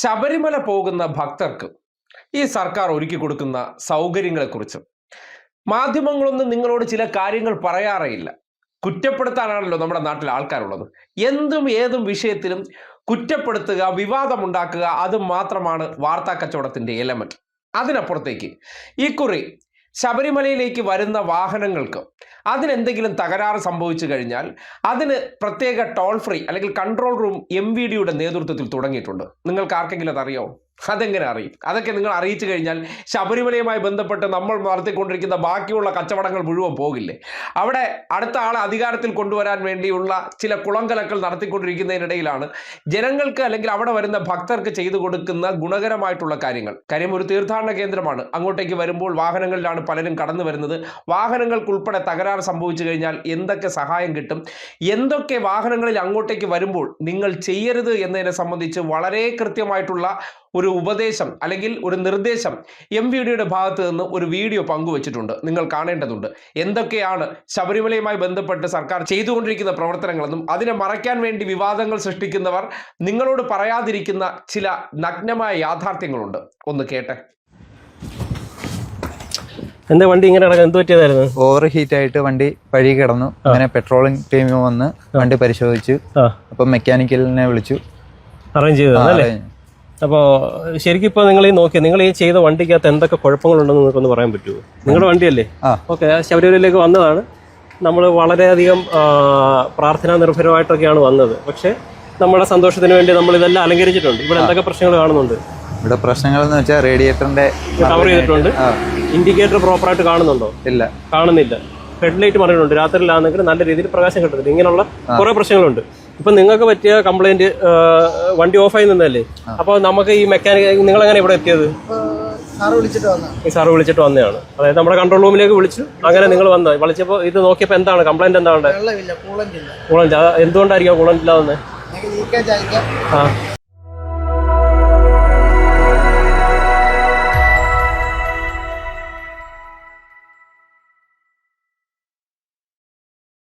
ശബരിമല പോകുന്ന ഭക്തർക്ക് ഈ സർക്കാർ ഒരുക്കി കൊടുക്കുന്ന സൗകര്യങ്ങളെക്കുറിച്ച്. മാധ്യമങ്ങളൊന്നും നിങ്ങളോട് ചില കാര്യങ്ങൾ പറയാറേയില്ല. കുറ്റപ്പെടുത്താനാണല്ലോ നമ്മുടെ നാട്ടിൽ ആൾക്കാരുള്ളത്. എന്തും ഏതും വിഷയത്തിലും കുറ്റപ്പെടുത്തുക വിവാദമുണ്ടാക്കുക അത് മാത്രമാണ് വാർത്താ കച്ചവടത്തിന്റെ എലമെന്റ് അതിനപ്പുറത്തേക്ക് ഇക്കുറി ശബരിമലയിലേക്ക് വരുന്ന വാഹനങ്ങൾക്ക് അതിനെന്തെങ്കിലും തകരാറ് സംഭവിച്ചു കഴിഞ്ഞാൽ അതിന് പ്രത്യേക ടോൾ ഫ്രീ അല്ലെങ്കിൽ കൺട്രോൾ റൂം എം നേതൃത്വത്തിൽ തുടങ്ങിയിട്ടുണ്ട്. നിങ്ങൾക്ക് ആർക്കെങ്കിലും അത് അറിയാമോ അതെങ്ങനെ അറിയും? അതൊക്കെ നിങ്ങൾ അറിയിച്ചു കഴിഞ്ഞാൽ ശബരിമലയുമായി ബന്ധപ്പെട്ട് നമ്മൾ നടത്തിക്കൊണ്ടിരിക്കുന്ന ബാക്കിയുള്ള കച്ചവടങ്ങൾ മുഴുവൻ പോകില്ലേ? അവിടെ അടുത്ത ആളെ അധികാരത്തിൽ കൊണ്ടുവരാൻ വേണ്ടിയുള്ള ചില കുളങ്കലക്കൾ നടത്തിക്കൊണ്ടിരിക്കുന്നതിനിടയിലാണ് ജനങ്ങൾക്ക് അല്ലെങ്കിൽ അവിടെ വരുന്ന ഭക്തർക്ക് ചെയ്തു കൊടുക്കുന്ന ഗുണകരമായിട്ടുള്ള കാര്യങ്ങൾ. കാര്യം ഒരു തീർത്ഥാടന കേന്ദ്രമാണ്. അങ്ങോട്ടേക്ക് വരുമ്പോൾ വാഹനങ്ങളിലാണ് പലരും കടന്നു വരുന്നത്. വാഹനങ്ങൾക്കുൾപ്പെടെ തകരാറ് സംഭവിച്ചു കഴിഞ്ഞാൽ എന്തൊക്കെ സഹായം കിട്ടും? എന്തൊക്കെ വാഹനങ്ങളിൽ അങ്ങോട്ടേക്ക് വരുമ്പോൾ നിങ്ങൾ ചെയ്യരുത് എന്നതിനെ സംബന്ധിച്ച് വളരെ കൃത്യമായിട്ടുള്ള ഒരു ഉപദേശം അല്ലെങ്കിൽ ഒരു നിർദ്ദേശം എം വി ഡിയുടെ ഭാഗത്ത് നിന്ന് ഒരു വീഡിയോ പങ്കുവച്ചിട്ടുണ്ട്. നിങ്ങൾ കാണേണ്ടതുണ്ട്. എന്തൊക്കെയാണ് ശബരിമലയുമായി ബന്ധപ്പെട്ട് സർക്കാർ ചെയ്തുകൊണ്ടിരിക്കുന്ന പ്രവർത്തനങ്ങളെന്നും അതിനെ മറയ്ക്കാൻ വേണ്ടി വിവാദങ്ങൾ സൃഷ്ടിക്കുന്നവർ നിങ്ങളോട് പറയാതിരിക്കുന്ന ചില നഗ്നമായ യാഥാർത്ഥ്യങ്ങളുണ്ട്. ഒന്ന് കേട്ടെ. എന്താ വണ്ടി ഇങ്ങനെ കിടക്കാൻ എന്ത് പറ്റിയതായിരുന്നു? ഓവർ ഹീറ്റ് ആയിട്ട് വണ്ടി വഴി കിടന്നു. അങ്ങനെ പെട്രോളിംഗ് ടീം വന്ന് വണ്ടി പരിശോധിച്ചു. അപ്പം മെക്കാനിക്കലിനെ വിളിച്ചു. അറേഞ്ച് ചെയ്തു അപ്പോൾ ശരിക്കും ഇപ്പോൾ നിങ്ങൾ ഈ നോക്കി നിങ്ങൾ ഈ ചെയ്ത വണ്ടിക്കകത്ത് എന്തൊക്കെ കുഴപ്പങ്ങളുണ്ടെന്ന് നിങ്ങൾക്കൊന്ന് പറയാൻ പറ്റുമോ നിങ്ങളുടെ വണ്ടിയല്ലേ. ഓക്കെ ശബരിമലയിലേക്ക് വന്നതാണ്. നമ്മൾ വളരെയധികം പ്രാർത്ഥനാ നിർഭരമായിട്ടൊക്കെയാണ് വന്നത്. പക്ഷേ നമ്മുടെ സന്തോഷത്തിന് വേണ്ടി നമ്മൾ ഇതെല്ലാം അലങ്കരിച്ചിട്ടുണ്ട്. ഇവിടെ എന്തൊക്കെ പ്രശ്നങ്ങൾ കാണുന്നുണ്ട്? ഇവിടെ പ്രശ്നങ്ങൾ എന്ന് വെച്ചാൽ റേഡിയേറ്ററിന്റെ കവർ ചെയ്തിട്ടുണ്ട്. ഇൻഡിക്കേറ്റർ പ്രോപ്പറായിട്ട് കാണുന്നുണ്ടോ? ഇല്ല. കാണുന്നില്ല. ഹെഡ്ലൈറ്റ് മറിയുന്നുണ്ട് രാത്രിയിലാണെങ്കിൽ നല്ല രീതിയിൽ പ്രകാശം കിട്ടുന്നില്ല ഇങ്ങനെയുള്ള കുറെ പ്രശ്നങ്ങളുണ്ട്. ഇപ്പൊ നിങ്ങൾക്ക് പറ്റിയ കംപ്ലൈന്റ് വണ്ടി ഓഫായി നിന്നല്ലേ അപ്പൊ നമുക്ക് ഈ മെക്കാനിക് നിങ്ങൾ എങ്ങനെ ഇവിടെ എത്തിയത്? സാറ് വിളിച്ചിട്ട് വന്നതാണ്. അതായത് നമ്മുടെ കൺട്രോൾ റൂമിലേക്ക് വിളിച്ചു. അങ്ങനെ നിങ്ങൾ വന്നത്. വിളിച്ചപ്പോൾ ഇത് നോക്കിയപ്പോൾ എന്താണ്? കംപ്ലൈന്റ് എന്താണ് കൂളന്റ് എന്തുകൊണ്ടായിരിക്കും കൂളന്റ് ഇല്ലാതെ ആ.